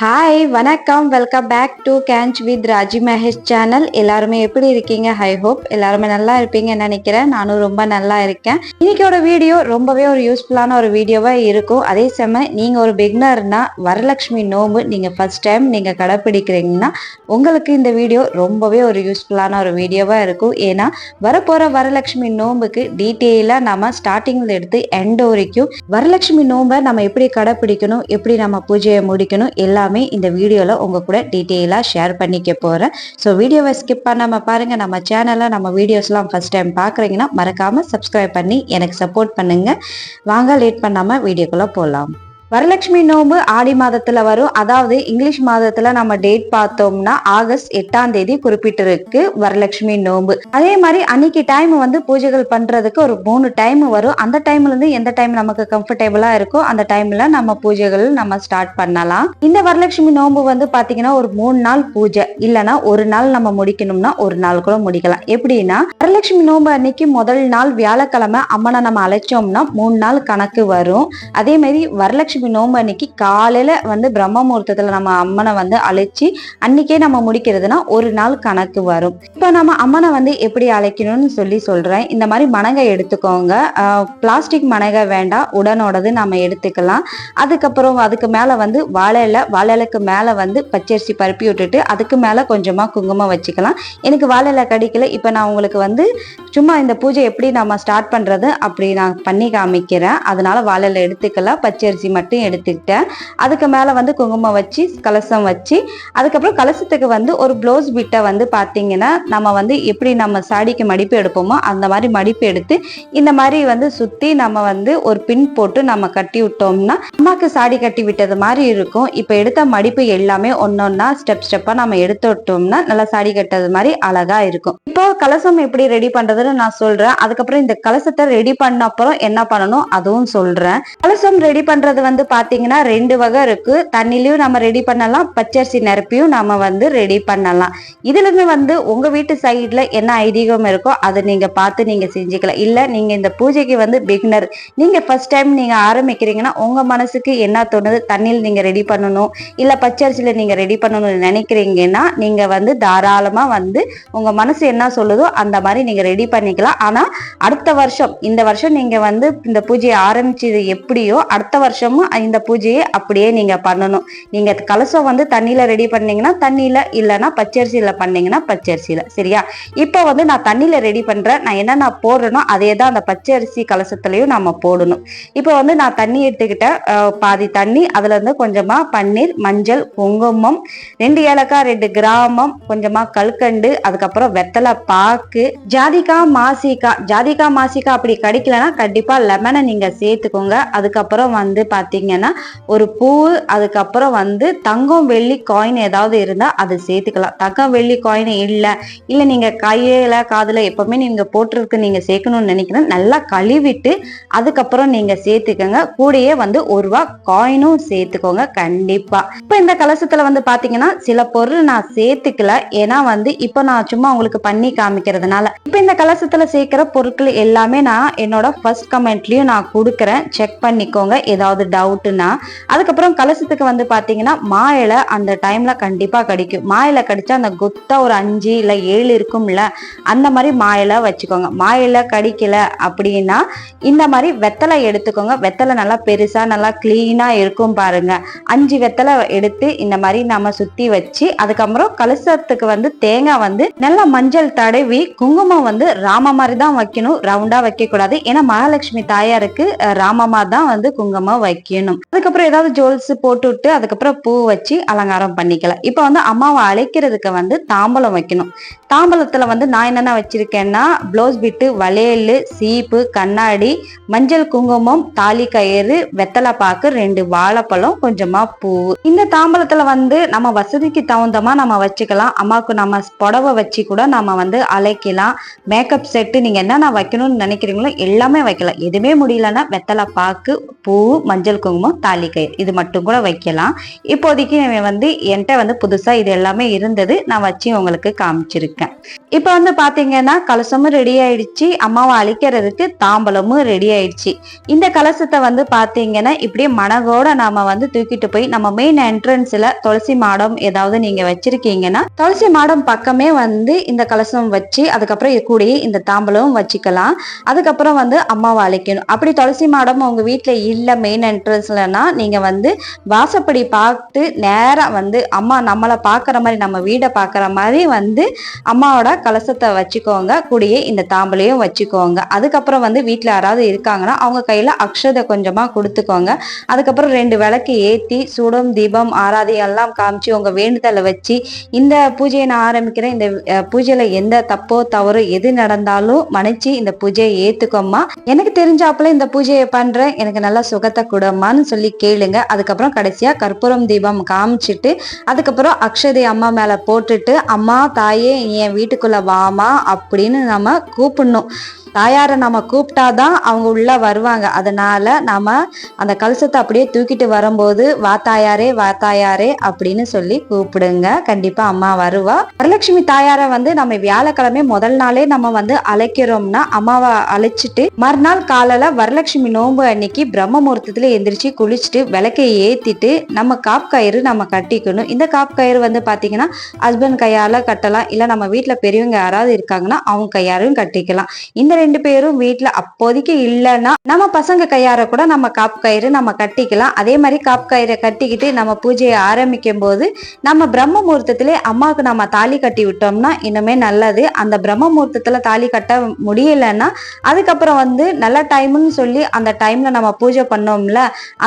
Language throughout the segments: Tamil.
ஹாய் வணக்கம். வெல்கம் பேக் டு கேன்ச் வித் ராஜி மகேஷ் சேனல் எல்லாருமே எப்படி இருக்கீங்க? ஹை ஹோப் எல்லாருமே நல்லா இருப்பீங்கன்னு நினைக்கிறேன். நானும் ரொம்ப நல்லா இருக்கேன். இன்னைக்கோட வீடியோ ரொம்பவே ஒரு யூஸ்ஃபுல்லான ஒரு வீடியோவாக இருக்கும். அதே சமயம் நீங்கள் ஒரு பிக்னர்னா வரலட்சுமி நோம்பு நீங்கள் ஃபர்ஸ்ட் டைம் நீங்கள் கடைப்பிடிக்கிறீங்கன்னா உங்களுக்கு இந்த வீடியோ ரொம்பவே ஒரு யூஸ்ஃபுல்லான ஒரு வீடியோவாக இருக்கும். ஏன்னா வரப்போகிற வரலட்சுமி நோம்புக்கு டீட்டெயிலாக நம்ம ஸ்டார்டிங்கில் எடுத்து எண்ட் வரைக்கும் வரலட்சுமி நோம்பை நம்ம எப்படி கடைப்பிடிக்கணும்? எப்படி நம்ம பூஜையை முடிக்கணும்? எல்லாமே இந்த வீடியோவில் உங்கள் கூட டீட்டெயிலாக ஷேர் பண்ணிக்க போகிறேன் ஸோ வீடியோவை ஸ்கிப் பண்ணாமல் பாருங்கள் நம்ம சேனலில் நம்ம வீடியோஸ்லாம் ஃபஸ்ட் டைம் பார்க்குறீங்கன்னா மறக்காமல் சப்ஸ்கிரைப் பண்ணி எனக்கு சப்போர்ட் பண்ணுங்கள் வாங்க லேட் பண்ணாமல் வீடியோக்குள்ளே போகலாம் வரலட்சுமி நோம்பு ஆடி மாதத்துல வரும். அதாவது இங்கிலீஷ் மாதத்துல நம்ம டேட் பார்த்தோம்னா ஆகஸ்ட் எட்டாம் தேதி குறிப்பிட்டிருக்கு வரலட்சுமி நோன்பு அதே மாதிரி அன்னைக்கு டைம் வந்து பூஜைகள் பண்றதுக்கு ஒரு மூணு டைம் வரும். அந்த டைம்ல இருந்து எந்த டைம் நமக்கு கம்ஃபர்டபுளா இருக்கோ அந்த டைம்ல நம்ம பூஜைகள் நம்ம ஸ்டார்ட் பண்ணலாம். இந்த வரலட்சுமி நோன்பு வந்து பாத்தீங்கன்னா ஒரு மூணு நாள் பூஜை. இல்லைன்னா ஒரு நாள் நம்ம முடிக்கணும்னா ஒரு நாள் கூட முடிக்கலாம். எப்படின்னா வரலட்சுமி நோன்பு அன்னைக்கு முதல் நாள் வியாழக்கிழமை அம்மனை நம்ம அழைச்சோம்னா மூணு நாள் கணக்கு வரும். அதே மாதிரி வரலட்சுமி நோன்பு அன்னைக்கு காலையில வந்து பிரம்ம முகூர்த்தத்துல நம்ம அம்மனை வந்து அழைச்சி அன்னைக்கே நம்ம முடிக்கிறதுனா ஒரு நாள் கணக்கு வரும். இப்போ நம்ம அம்மனை வந்து எப்படி அழைக்கணும்னு சொல்லி சொல்றேன். இந்த மாதிரி மணகை எடுத்துக்கோங்க. பிளாஸ்டிக் மணகை வேண்டாம். உடனோடது நம்ம எடுத்துக்கலாம். அதுக்கப்புறம் அதுக்கு மேல வந்து வாழையில வாழைலுக்கு மேல வந்து பச்சரிசி பருப்பி விட்டுட்டு அதுக்கு மேல கொஞ்சமா குங்குமம் வச்சுக்கலாம். எனக்கு வாழையில கிடைக்கல கடிக்கல. இப்போ நான் உங்களுக்கு வந்து சும்மா இந்த பூஜை எப்படி நம்ம ஸ்டார்ட் பண்றது அப்படி நான் பண்ணி காமிக்கிறேன். அதனால வாழையில எடுத்துக்கலாம். பச்சரிசி மட்டும் எடுத்துக்கிட்டேன். அதுக்கு மேலே வந்து குங்குமம் வச்சு கலசம் வச்சு அதுக்கப்புறம் கலசத்துக்கு வந்து ஒரு ப்ளவுஸ் பிட்டை வந்து பார்த்தீங்கன்னா நம்ம வந்து எப்படி நம்ம சாடிக்கு மடிப்பு எடுப்போமோ அந்த மாதிரி மடிப்பு எடுத்து இந்த மாதிரி வந்து சுற்றி நம்ம வந்து ஒரு பின் போட்டு நம்ம கட்டி விட்டோம்னா அம்மாக்கு சாடி கட்டி விட்டது மாதிரி இருக்கும். இப்போ எடுத்த மடிப்பு எல்லாமே ஒன்னொன்னா ஸ்டெப் ஸ்டெப்பாக நம்ம எடுத்து விட்டோம்னா நல்லா சாடி கட்டது மாதிரி அழகா இருக்கும். இப்போ கலசம் எப்படி ரெடி பண்றதுன்னு நான் சொல்றேன். அதுக்கப்புறம் இந்த கலசத்தை ரெடி பண்ண அப்புறம் என்ன பண்ணணும்? அதுவும் சொல்றேன். கலசம் ரெடி பண்றது வந்து பார்த்தீங்கன்னா ரெண்டு வகை இருக்கு. தண்ணிலையும் நம்ம ரெடி பண்ணலாம் பச்சரிசி நிரப்பியும் நம்ம வந்து ரெடி பண்ணலாம். இதுலேருந்து வந்து உங்கள் வீட்டு சைடில் என்ன ஐதீகம் இருக்கோ அதை நீங்கள் பார்த்து நீங்கள் செஞ்சுக்கலாம். இல்லை நீங்கள் இந்த பூஜைக்கு வந்து பிகினர் நீங்கள் ஃபர்ஸ்ட் டைம் நீங்கள் ஆரம்பிக்கிறீங்கன்னா உங்கள் மனசுக்கு என்ன தோணுது? தண்ணியில் நீங்கள் ரெடி பண்ணணும். இல்லை பச்சரிசியில் நீங்கள் ரெடி பண்ணணும்னு நினைக்கிறீங்கன்னா நீங்கள் வந்து தாராளமாக வந்து உங்கள் மனசு என்ன சொல்லுதோ அந்த மாதிரி நீங்கள் ரெடி பண்ணிக்கலாம். ஆனால் அடுத்த வருஷம் இந்த வருஷம் நீங்கள் வந்து இந்த பூஜையை ஆரம்பிச்சது எப்படியோ அடுத்த வருஷமும் இந்த பூஜையை அப்படியே நீங்க பண்ணணும். நீங்க கலசம் வந்து தண்ணியில ரெடி பண்ணீங்கன்னா தண்ணியில இல்லைன்னா பச்சரிசியில பண்ணீங்கன்னா பச்சரிசியில. சரியா? இப்போ வந்து நான் தண்ணியில ரெடி பண்றேன். நான் என்ன நான் போடுறேனோ அதே தான் அந்த பச்சரிசி கலசத்துலயும் நம்ம போடணும். இப்போ வந்து நான் தண்ணி எடுத்துக்கிட்டேன். பாதி தண்ணி அதுல இருந்து கொஞ்சமா பன்னீர் மஞ்சள் குங்குமம் ரெண்டு ஏலக்காய் ரெண்டு கிராமம் கொஞ்சமா கல்கண்டு அதுக்கப்புறம் வெத்தலை பாக்கு ஜாதிக்காய் மாசிக்காய் ஜாதிக்காய் மாசிக்காய் அப்படி கிடைக்கலன்னா கண்டிப்பா லெமனை நீங்க சேர்த்துக்கோங்க. அதுக்கப்புறம் வந்து பார்த்தீங்கன்னா ஒரு பூ அதுக்கப்புறம் வந்து தங்கம் வெள்ளி காயின் ஏதாவது இருந்தா அது சேர்த்துக்கலாம். தங்கம் வெள்ளி காயின் இல்லை. இல்லை நீங்க கையில காதுல எப்பவுமே நீங்க போட்டிருக்கு நீங்க சேர்க்கணும்னு நினைக்கிறேன். நல்லா கழுவிட்டு அதுக்கப்புறம் நீங்க சேர்த்துக்கோங்க. கூடயே வந்து ஒரு ரூபா காயினும் சேர்த்துக்கோங்க. கண்டிப்பா. இப்போ இந்த கலசத்துல வந்து பாத்தீங்கன்னா சில பொருள் நான் சேர்த்துக்கல. ஏன்னா வந்து இப்போ நான் சும்மா உங்களுக்கு பண்ணி காமிக்கிறதுனால. இப்போ இந்த கலசத்துல சேர்க்கிற பொருட்கள் எல்லாமே நான் என்னோட ஃபர்ஸ்ட் கமெண்ட்லயும் நான் கொடுக்குறேன். செக் பண்ணிக்கோங்க. ஏதாவது டவுட்னா அதுக்கப்புறம் கலசத்துக்கு வந்து பார்த்தீங்கன்னா மா இலை அந்த டைம்ல கண்டிப்பாக கிடைக்கும். மா இலை அந்த கொத்தா ஒரு அஞ்சு இல்லை ஏழு இருக்கும்ல அந்த மாதிரி மா இலை வச்சுக்கோங்க. மா இலை கடிக்கல அப்படின்னா இந்த மாதிரி வெத்தலை எடுத்துக்கோங்க. வெத்தலை நல்லா பெருசா நல்லா க்ளீனாக இருக்கும் பாருங்க. அஞ்சு வெத்தலை எடுத்து இந்த மாதிரி நம்ம சுற்றி வச்சு அதுக்கப்புறம் கலசத்துக்கு வந்து தேங்காய் வந்து நல்லா மஞ்சள் தடவி குங்குமம் வந்து ராம மாதிரி தான் வைக்கணும். ரவுண்டா வைக்கக்கூடாது. ஏன்னா மகாலட்சுமி தாயாருக்கு ராமமாக தான் வந்து குங்குமம் வைக்கணும். அதுக்கப்புறம் ஏதாவது ஜுவல்ஸ் போட்டு விட்டு அதுக்கப்புறம் பூ வச்சு அலங்காரம் பண்ணிக்கலாம். இப்போ வந்து அம்மாவை அழைக்கிறதுக்கு வந்து தாம்பலம் வைக்கணும். தாம்பலத்துல வந்து நான் என்னென்ன வச்சிருக்கேன்னா ப்ளவுஸ் பிட்டு வளையல் சீப்பு கண்ணாடி மஞ்சள் குங்குமம் தாலி கயிறு வெத்தலை பாக்கு ரெண்டு வாழைப்பழம் கொஞ்சமா பூ இந்த தாம்பலத்தில் வந்து நம்ம வசதிக்கு தகுந்தமா நம்ம வச்சுக்கலாம். அம்மாவுக்கு நம்ம புடவை வச்சு கூட நம்ம வந்து அழைக்கலாம். மேக்கப் செட்டு நீங்க என்னென்ன வைக்கணும்னு நினைக்கிறீங்களோ எல்லாமே வைக்கலாம். எதுவுமே முடியலன்னா வெத்தலை பாக்கு பூ மஞ்சள் மஞ்சள் குங்குமம் தாலிக்கயிறு இது மட்டும் கூட வைக்கலாம். இப்போதைக்கு வந்து என்கிட்ட வந்து புதுசாக இது எல்லாமே இருந்தது. நான் வச்சு உங்களுக்கு காமிச்சிருக்கேன். இப்போ வந்து பார்த்தீங்கன்னா கலசமும் ரெடி ஆயிடுச்சு. அம்மாவை அழிக்கிறதுக்கு தாம்பலமும் ரெடி ஆயிடுச்சு. இந்த கலசத்தை வந்து பார்த்தீங்கன்னா இப்படியே மனகோட நாம வந்து தூக்கிட்டு போய் நம்ம மெயின் என்ட்ரன்ஸ்ல துளசி மாடம் ஏதாவது நீங்க வச்சிருக்கீங்கன்னா துளசி மாடம் பக்கமே வந்து இந்த கலசம் வச்சு அதுக்கப்புறம் கூடயே இந்த தாம்பலமும் வச்சுக்கலாம். அதுக்கப்புறம் வந்து அம்மாவை அழைக்கணும். அப்படி துளசி மாடம் உங்க வீட்டில் இல்லை மெயின் என்ட்ரன்ஸ்லனா நீங்கள் வந்து வாசப்படி பார்த்து நேராக வந்து அம்மா நம்மளை பார்க்குற மாதிரி நம்ம வீடை பார்க்குற மாதிரி வந்து அம்மாவோட கலசத்தை வச்சுக்கோங்க. கூடயே இந்த தாம்பலையும் வச்சுக்கோங்க. அதுக்கப்புறம் வந்து வீட்டில் யாராவது இருக்காங்கன்னா அவங்க கையில் அக்ஷதை கொஞ்சமாக கொடுத்துக்கோங்க. அதுக்கப்புறம் ரெண்டு விளக்கு ஏற்றி சுடம் தீபம் ஆராதி எல்லாம் காமிச்சு உங்கள் வேண்டுதலை வச்சு இந்த பூஜையை நான் ஆரம்பிக்கிறேன். இந்த பூஜையில் எந்த தப்போ தவறு எது நடந்தாலும் மன்னிச்சு இந்த பூஜையை ஏற்றுக்கோம்மா எனக்கு தெரிஞ்சாப்புல இந்த பூஜையை பண்றேன். எனக்கு நல்லா சுகத்தை கொடுமான்னு சொல்லி கேளுங்க. அதுக்கப்புறம் கடைசியா கற்பூரம் தீபம் காமிச்சிட்டு அதுக்கப்புறம் அக்ஷதை அம்மா மேல போட்டுட்டு அம்மா தாயே என் வீட்டுக்குள்ள வாமா அப்படின்னு நம்ம கூப்பிடணும். தாயாரை நம்ம கூப்பிட்டாதான் அவங்க உள்ள வருவாங்க. அதனால நாம அந்த கலசத்தை அப்படியே தூக்கிட்டு வரும்போது வா தாயாரே வா தாயாரே அப்படின்னு சொல்லி கூப்பிடுங்க. கண்டிப்பா அம்மா வருவா. வரலட்சுமி தாயாரை வந்து நம்ம வியாழக்கிழமை முதல் நாளே நம்ம வந்து அழைக்கிறோம்னா அம்மாவை அழைச்சிட்டு மறுநாள் காலையில் வரலட்சுமி நோன்பு அன்னைக்கு பிரம்ம முகூர்த்தத்துல எந்திரிச்சு குளிச்சுட்டு விளக்கை ஏத்திட்டு நம்ம காப் கயிறு நம்ம கட்டிக்கணும். இந்த காப் கயிறு வந்து பாத்தீங்கன்னா ஹஸ்பண்ட் கையால கட்டலாம். இல்ல நம்ம வீட்டில் பெரியவங்க யாராவது இருக்காங்கன்னா அவங்க கையாலையும் கட்டிக்கலாம். இந்த ரெண்டு பேரும் வீட்டுல அப்போதைக்கு இல்லைன்னா நம்ம பசங்க கையார கூட நம்ம காப் கயிறு நம்ம கட்டிக்கலாம். அதே மாதிரி காப் கயிறை கட்டிக்கிட்டு நம்ம பூஜையை ஆரம்பிக்கும் போது நம்ம பிரம்ம முகூர்த்தத்திலே அம்மாவுக்கு நம்ம தாலி கட்டி விட்டோம்னா இன்னுமே நல்லது. அந்த பிரம்ம முகூர்த்தத்துல தாலி கட்ட முடியலன்னா அதுக்கப்புறம் வந்து நல்ல டைம்னு சொல்லி அந்த டைம்ல நம்ம பூஜை பண்ணோம்ல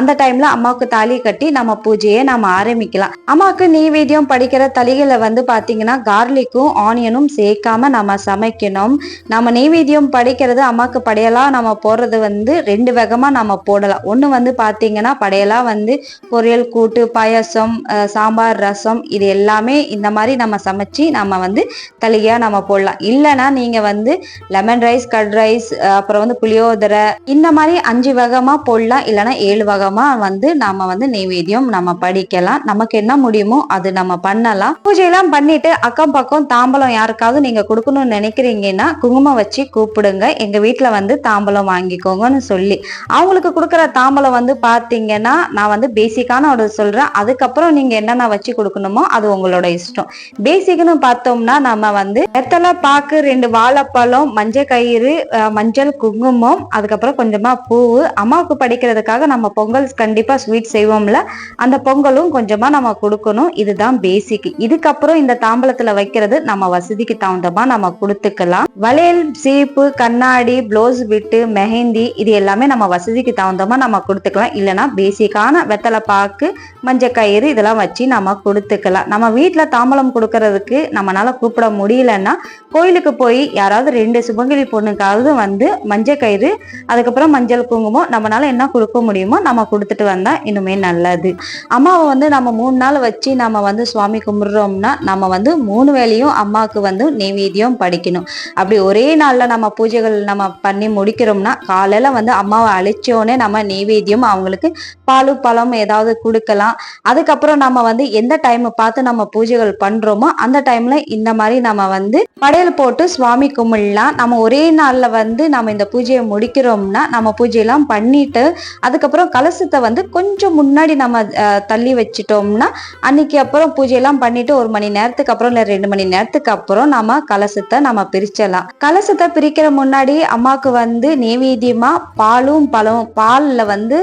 அந்த டைம்ல அம்மாவுக்கு தாலி கட்டி நம்ம பூஜையை நம்ம ஆரம்பிக்கலாம். அம்மாவுக்கு நெய்வேத்தியம் படிக்கிற தளிகளை வந்து பாத்தீங்கன்னா கார்லிக்கும் ஆனியனும் சேர்க்காம நம்ம சமைக்கணும். நம்ம நெய்வேத்தியம் படைக்கிறது அம்மாவுக்கு படையலா நம்ம போடுறது வந்து ரெண்டு வகமாக நம்ம போடலாம். ஒன்று வந்து பார்த்தீங்கன்னா படையலாக வந்து பொரியல் கூட்டு பாயசம் சாம்பார் ரசம் இது எல்லாமே இந்த மாதிரி நம்ம சமைச்சு நம்ம வந்து தலிகையா நம்ம போடலாம். இல்லைன்னா நீங்கள் வந்து லெமன் ரைஸ் கட் ரைஸ் அப்புறம் வந்து புளியோதரை இந்த மாதிரி அஞ்சு வகமாக போடலாம். இல்லைன்னா ஏழு வகமாக வந்து நம்ம வந்து நெய்வேத்தியம் நம்ம படிக்கலாம். நமக்கு என்ன முடியுமோ அது நம்ம பண்ணலாம். பூஜையெல்லாம் பண்ணிட்டு அக்கம் பக்கம் தாம்பலம் யாருக்காவது நீங்கள் கொடுக்கணும்னு நினைக்கிறீங்கன்னா குங்குமம் வச்சு கூப்பிடுங்க. எங்க வீட்டில் வந்து தாம்பலம் வாங்கிக்கோங்கன்னு சொல்லி. அவங்களுக்கு கொடுக்குற தாம்பலம் வந்து பார்த்தீங்கன்னா நான் வந்து பேசிக்கான ஒரு சொல்றேன். அதுக்கப்புறம் நீங்க என்னென்ன வச்சு கொடுக்கணுமோ அது உங்களோட இஷ்டம். பேசிக்னு பார்த்தோம்னா நம்ம வந்து வெத்தலை பாக்கு ரெண்டு வாழைப்பழம் மஞ்சள் கயிறு மஞ்சள் குங்குமம் அதுக்கப்புறம் கொஞ்சமா பூவு. அம்மாவுக்கு படிக்கிறதுக்காக நம்ம பொங்கல் கண்டிப்பா ஸ்வீட் செய்வோம்ல. அந்த பொங்கலும் கொஞ்சமா நம்ம கொடுக்கணும். இதுதான் பேசிக் இதுக்கப்புறம் இந்த தாம்பலத்துல வைக்கிறது நம்ம வசதிக்கு தகுந்தமா நம்ம கொடுத்துக்கலாம். வளையல் சீப்பு கண்ணாடி ப்ளவுஸ் விட்டு மெஹந்தி இது எல்லாமே நம்ம வசதிக்கு தகுந்தமா நம்ம கொடுத்துக்கலாம். இல்லைன்னா பேசிக்கான வெத்தலை பாக்கு மஞ்சள் கயிறு இதெல்லாம் வச்சு நம்ம கொடுத்துக்கலாம். நம்ம வீட்டில் தாம்பலம் கொடுக்கறதுக்கு நம்மளால கூப்பிட முடியலன்னா கோயிலுக்கு போய் யாராவது ரெண்டு சுபங்கிலி பொண்ணுக்காவது வந்து மஞ்சள் கயிறு அதுக்கப்புறம் மஞ்சள் குங்குமம் நம்மளால என்ன கொடுக்க முடியுமோ நம்ம கொடுத்துட்டு வந்தா இன்னுமே நல்லது. அம்மாவை வந்து நம்ம மூணு நாள் வச்சு நம்ம வந்து சுவாமி கும்பிடுறோம்னா நம்ம வந்து மூணு வேளையும் அம்மாவுக்கு வந்து நெய்வேத்தியம் படிக்கணும். அப்படி ஒரே நாளில் நம்ம பூஜைகள் நம்ம பண்ணி முடிக்கிறோம்னா காலையில வந்து அம்மாவை அழைச்சோடனே நம்ம நெய்வேத்தியம் அவங்களுக்கு பாலு பழம் ஏதாவது கொடுக்கலாம். அதுக்கப்புறம் நம்ம வந்து எந்த டைம் பார்த்து நம்ம பூஜைகள் பண்றோமோ அந்த டைம்ல இந்த மாதிரி நம்ம வந்து படையல் போட்டு சுவாமி கும்பிடலாம். நம்ம ஒரே நாள்ல வந்து நம்ம இந்த பூஜையை முடிக்கிறோம்னா நம்ம பூஜையெல்லாம் பண்ணிட்டு அதுக்கப்புறம் கலசத்தை வந்து கொஞ்சம் முன்னாடி நம்ம தள்ளி வச்சிட்டோம்னா அன்னைக்கு அப்புறம் பூஜையெல்லாம் பண்ணிட்டு ஒரு மணி நேரத்துக்கு அப்புறம் இல்ல ரெண்டு மணி நேரத்துக்கு அப்புறம் நம்ம கலசத்தை நம்ம பிரிச்சிடலாம். கலசத்தை பிரிக்கிற முன்னாடி அம்மாவுக்கு வந்து நெய்வேத்தியமா பாலும் பழம் பாலில் வந்து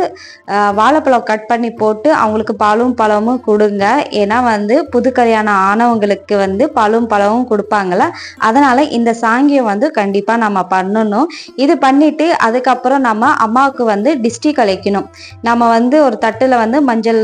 வாழைப்பழம் கட் பண்ணி போட்டு அவங்களுக்கு பாலும் பழமும் கொடுங்க. ஏன்னா வந்து புது கல்யாணம் ஆனவங்களுக்கு வந்து பாலும் பழமும் கொடுப்பாங்கள அதனால் இந்த சாங்கியம் வந்து கண்டிப்பாக நம்ம பண்ணணும். இது பண்ணிவிட்டு அதுக்கப்புறம் நம்ம அம்மாவுக்கு வந்து டிஸ்டி கலைக்கணும். நம்ம வந்து ஒரு தட்டில் வந்து மஞ்சள்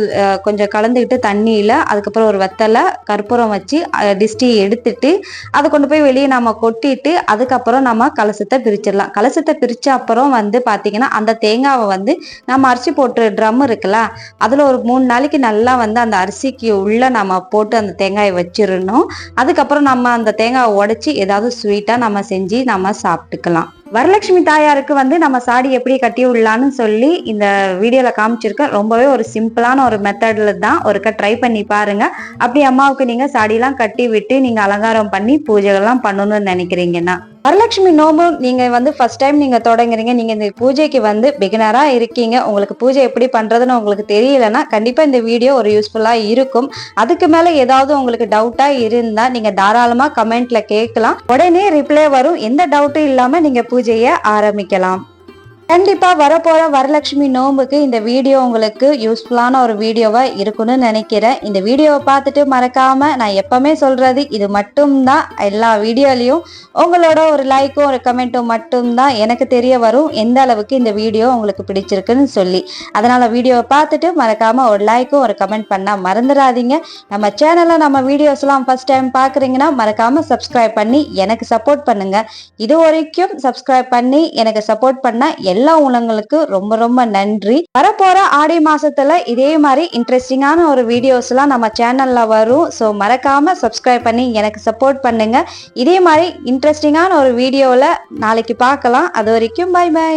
கொஞ்சம் கலந்துக்கிட்டு தண்ணியில் அதுக்கப்புறம் ஒரு வெத்தலை கற்பூரம் வச்சு டிஸ்டி எடுத்துட்டு அதை கொண்டு போய் வெளியே நம்ம கொட்டிட்டு அதுக்கப்புறம் நம்ம கலசு கலசத்தை பிரிச்சிடலாம். கலசத்தை பிரித்த அப்புறம் வந்து பார்த்தீங்கன்னா அந்த தேங்காவை வந்து நம்ம அரிசி போட்டு ட்ரம் இருக்குல்ல அதில் ஒரு மூணு நாளைக்கு நல்லா வந்து அந்த அரிசிக்கு உள்ள நம்ம போட்டு அந்த தேங்காயை வச்சிடணும். அதுக்கப்புறம் நம்ம அந்த தேங்காவை உடைச்சி ஏதாவது ஸ்வீட்டாக நம்ம செஞ்சு நம்ம சாப்பிட்டுக்கலாம். வரலட்சுமி தாயாருக்கு வந்து நம்ம சாடி எப்படி கட்டி விடலான்னு சொல்லி இந்த வீடியோவில் காமிச்சிருக்கேன். ரொம்பவே ஒரு சிம்பிளான ஒரு மெத்தடில் தான் ஒருக்க ட்ரை பண்ணி பாருங்க. அப்படி அம்மாவுக்கு நீங்கள் சாடிலாம் கட்டி விட்டு நீங்கள் அலங்காரம் பண்ணி பூஜைகள்லாம் பண்ணணும்னு நினைக்கிறீங்கன்னா. வரலட்சுமி நோம்பு நீங்க வந்து ஃபர்ஸ்ட் டைம் நீங்க தொடங்குறீங்க. நீங்க இந்த பூஜைக்கு வந்து பிகினரா இருக்கீங்க. உங்களுக்கு பூஜை எப்படி பண்றதுன்னு உங்களுக்கு தெரியலன்னா கண்டிப்பா இந்த வீடியோ ஒரு யூஸ்ஃபுல்லா இருக்கும். அதுக்கு மேல ஏதாவது உங்களுக்கு டவுட்டா இருந்தா நீங்க தாராளமா கமெண்ட்ல கேட்கலாம். உடனே ரிப்ளை வரும். எந்த டவுட்டும் இல்லாம நீங்க பூஜையை ஆரம்பிக்கலாம். கண்டிப்பாக வரப்போகிற வரலட்சுமி நோம்புக்கு இந்த வீடியோ உங்களுக்கு யூஸ்ஃபுல்லான ஒரு வீடியோவாக இருக்கும்னு நினைக்கிறேன். இந்த வீடியோவை பார்த்துட்டு மறக்காமல் நான் எப்போவுமே சொல்கிறது இது மட்டும்தான். எல்லா வீடியோலையும் உங்களோட ஒரு லைக்கும் ஒரு கமெண்ட்டும் மட்டும்தான் எனக்கு தெரிய வரும். எந்த அளவுக்கு இந்த வீடியோ உங்களுக்கு பிடிச்சிருக்குன்னு சொல்லி. அதனால் வீடியோவை பார்த்துட்டு மறக்காமல் ஒரு லைக்கும் ஒரு கமெண்ட் பண்ணால் மறந்துடாதீங்க. நம்ம சேனலில் நம்ம வீடியோஸ்லாம் ஃபஸ்ட் டைம் பார்க்குறீங்கன்னா மறக்காமல் சப்ஸ்கிரைப் பண்ணி எனக்கு சப்போர்ட் பண்ணுங்கள் இது வரைக்கும் சப்ஸ்கிரைப் பண்ணி எனக்கு சப்போர்ட் பண்ண எல்லா உலங்களுக்கு ரொம்ப ரொம்ப நன்றி. வரப்போற ஆடி மாசத்துல இதே மாதிரி இன்ட்ரெஸ்டிங்கான ஒரு வீடியோஸ் எல்லாம் நம்ம சேனல்ல வரும். ஸோ மறக்காம சப்ஸ்கிரைப் பண்ணி எனக்கு சப்போர்ட் பண்ணுங்க. இதே மாதிரி இன்ட்ரெஸ்டிங்கான ஒரு வீடியோவில் நாளைக்கு பார்க்கலாம். அது வரைக்கும் பை பை